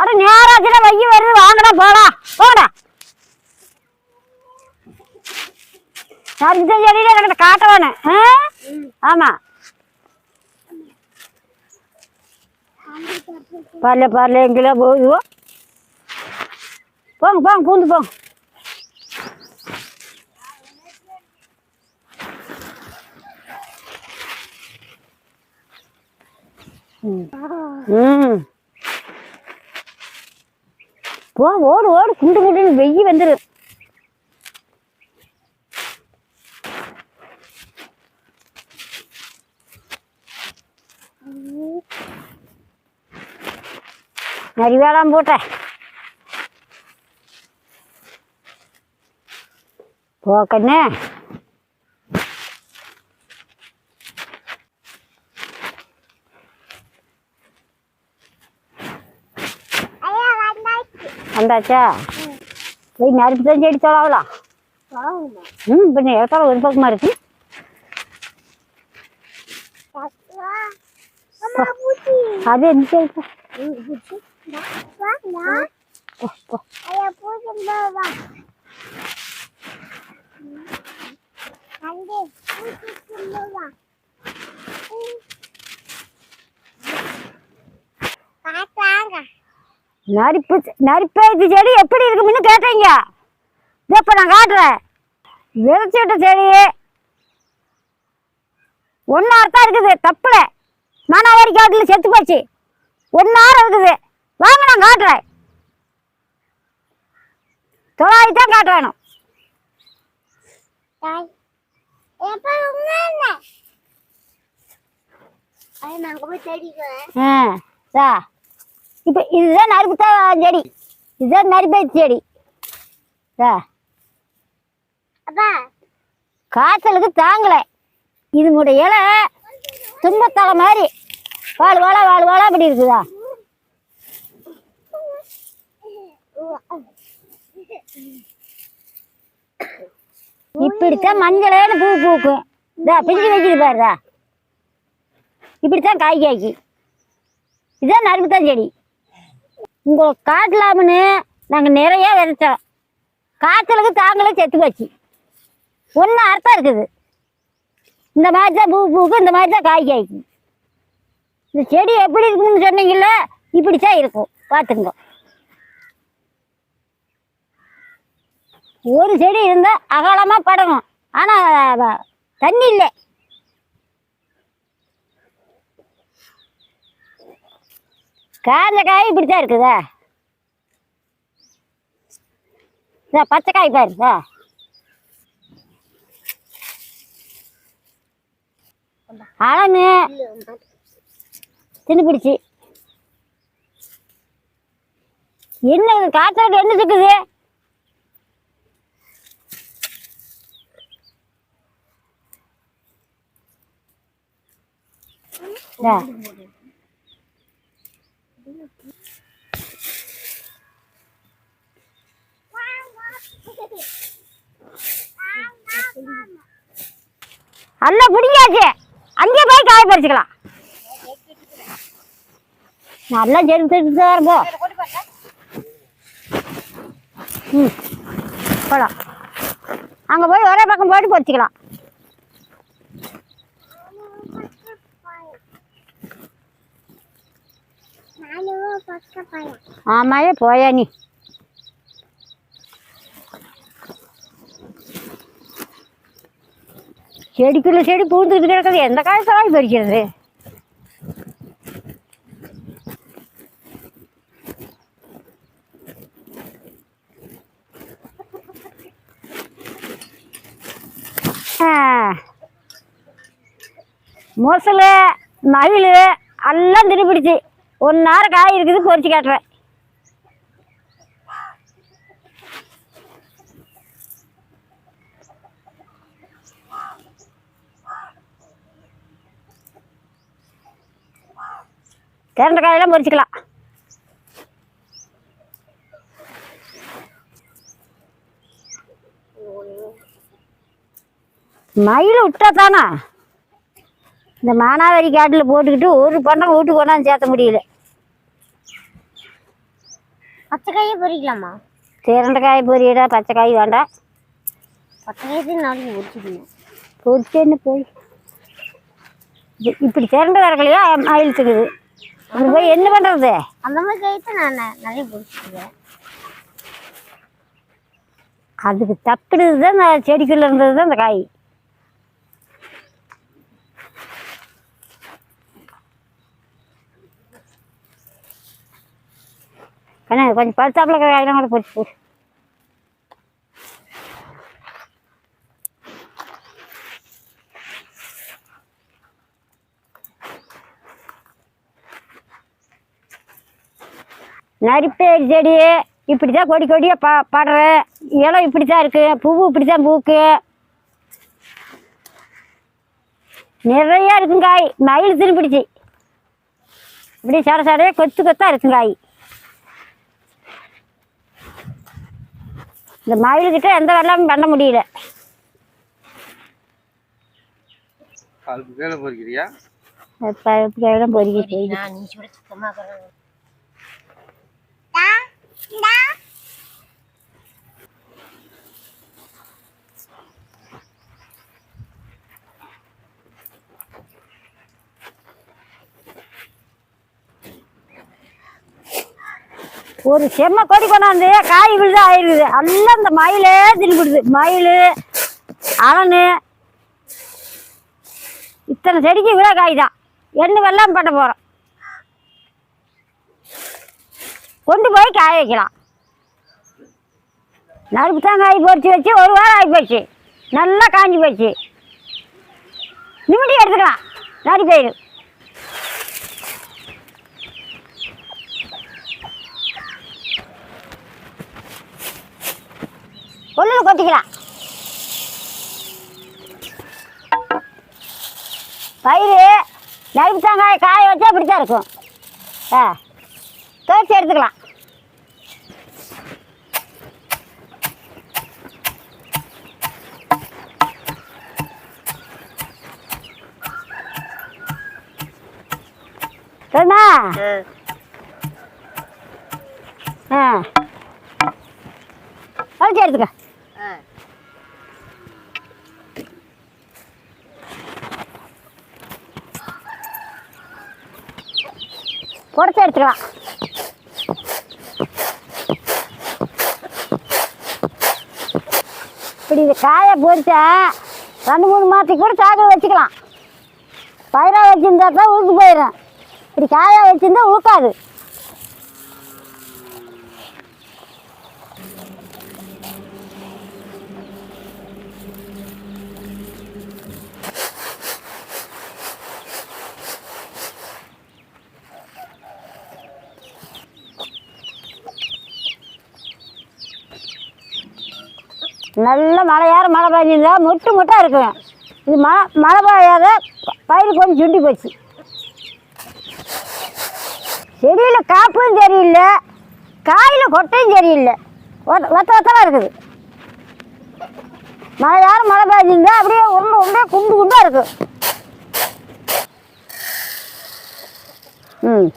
அட நேராஜில வைய வருது வாங்கடா போலாம் போடா. சர்ஜன் செடியில எனக்கு காட்ட ஆமா. பரல பரல எங்கிலோ போகுதுவோ? போங்க போங்க பூந்து போங்க ம் போ ஓடு ஓடு குண்டு குண்டுன்னு வெய்ய வந்துரு. நரிவேலாம் போட்டேன் போ கண்ணே வந்தாச்சா போய் நறுப்பு தான் செடி தொலைவலாம் ம் பின்ன இடத்துல ஒரு பக்கமா இருக்கு அது என்ன செய்யுது? போ, போ. நரிப்பு நரிப்பேச்சு செடி எப்படி இருக்குன்னு கேட்டீங்க. இப்ப நான் காட்டுறேன். விதைச்சு விட்ட செடி ஒன்னாறு தான் இருக்குது தப்புல. மானாவாரி காட்டுல செத்து போச்சு. ஒன்னாறு இருக்குது. வாங்க நான் காட்டுறேன். தொள்ளாயிரத்தி தான் காட்ட வேணும். ஆ சா இப்போ இதுதான் நறுப்பு தான் செடி? இதுதான் நரிப்பேச்சு செடி? காய்ச்சலுக்கு தாங்கல. இதுனுடைய இலை துன்பத்தலை மாதிரி. வாழு வாழா வாழு வாழா அப்படி இருக்குதா? இப்படித்தான் மஞ்சளேன்னு பூ பூக்கும். இதா பிஞ்சு வைக்குது பாருதா இப்படித்தான் காய் காய்க்கு. இதான் நறுப்புத்தான் செடி? உங்களுக்கு காட்டலாம்னு நாங்கள் நிறைய விதைச்சோம். காய்ச்சலுக்கு தாங்களே செத்து போச்சு. ஒன்றும் அர்த்தம் இருக்குது. இந்த மாதிரி தான் பூ பூக்கும் இந்த மாதிரி தான் காய் காய்க்கும் இந்த செடி எப்படி இருக்குன்னு சொன்னீங்கல்ல இப்படி தான் இருக்கும். பார்த்துங்க ஒரு செடி இருந்தால் அகலமாக படணும். ஆனால் தண்ணி இல்லை. காஞ்ச காய் இப்படி தான் இருக்குதா? இதா பச்சை காய் பாருதா அழகு. தின்னு பிடிச்சி என்ன இது என்ன சிக்குது Yeah. நல்லா பிடிக்காச்சு அங்கே போய் காய பறிச்சுக்கலாம். நல்லா ஜெருத்து தான் இருக்கும். ம் போலாம். அங்கே போய் ஒரே பக்கம் போட்டு பறிச்சுக்கலாம். ஆமாயே போயா நீ. செடிக்குள்ள செடி பூந்துக்கிட்டு கிடக்குது. எந்த காய்ச்சலாய் பறிக்கிறது ஆ. மொசல் மயில் எல்லாம் திருப்பிடுச்சு ஒன் நேரம் காய் இருக்குது பொறிச்சு காட்டுறேன். திரண்ட காயெல்லாம் பொறிச்சுக்கலாம் மயில் விட்டா தானே இந்த மானாவாரி காட்டில் போட்டுக்கிட்டு ஒரு பண்டம் வீட்டுக்கு கொண்டாந்து சேர்த்த முடியல. பச்சை காயை பொரிக்கலாமா திரண்ட காய் பொரியடா பச்சை காய் வேண்டாம். பச்சை காயத்தை நாளைக்கு பொரிச்சுக்கணும் பொரிச்சேன்னு போய்? இப்படி திரண்டு வரக்கலையா மயிலுத்துக்குது அங்கே போய் என்ன பண்ணுறது அந்த மாதிரி காயத்தை நான் நிறைய பொரிச்சுக்குவேன் அதுக்கு தக்குனது தான் இந்த செடிக்குள்ளே இருந்தது தான் இந்த காய். கண்ணா கொஞ்சம் பழுத்தாப்புல காயெல்லாம் கூட பொறிச்சு போடு. நரிப்பேரி செடி இப்படி தான் கொடி கொடியாக ப படுற. இலம் இப்படி தான் இருக்கு பூவு இப்படி தான் பூக்கு. நிறையா இருக்கும் காய். மயில் தின்னு பிடிச்சி இப்படி சட சடையாக கொத்து கொத்தா இருக்கும் காய். இந்த மயில்கிட்ட எந்த வெள்ளாமும் பண்ண முடியல. பொறிக்கிறியா பழம் பொறுக்கி போய் நான் நீ சுட சுத்தமாக ஒரு செம்ம கொடி கொண்டாந்து காய் விழுது ஆயிடுது எல்லாம் இந்த மயிலே தின்னுபிடுது மயில் அலனு. இத்தனை செடிக்கு இவ்வளோ காய் தான். என்ன வெள்ளாமல் பண்ண போகிறோம் கொண்டு போய் காய வைக்கலாம். நறுப்பு தேங்காய் பொறிச்சு வச்சு ஒரு வாரம் ஆகி போச்சு. நல்லா காஞ்சி போச்சு. நிமிடி எடுத்துக்கலாம். நரி பயிர் கொள்ளில் கொட்டிக்கலாம். பயிர் நறுப்பு தேங்காய் காய வச்சா இப்படி தான் இருக்கும். ஆ துவைச்சி எடுத்துக்கலாம். சரிம்மா ஆ. துவைச்சி எடுத்துக்க. புடச்சி எடுத்துக்கலாம். இப்படி இது காயை பொரிச்சா ரெண்டு மூணு மாதத்துக்கு கூட சாக்கில் வச்சுக்கலாம். பயிராக வச்சுருந்தா தான் உழுக்கு போயிடும். இப்படி காயாக வச்சுருந்தா உழுக்காது. நல்ல மழையார மழை பெய்ஞ்சிருந்தா முட்டு முட்டாக இருக்கும். இது மழை மழை பெய்யாத பயிர் கொஞ்சம் சுண்டி போச்சு. செடியில் காப்பும் சரியில்லை. காயில் கொட்டையும் சரியில்லை. ஒத்த ஒத்தமாக இருக்குது. மழை யாரும் மழை பெய்ஞ்சிருந்தா அப்படியே உருண்டு உருண்டே குண்டு குண்டாக இருக்குது ம்.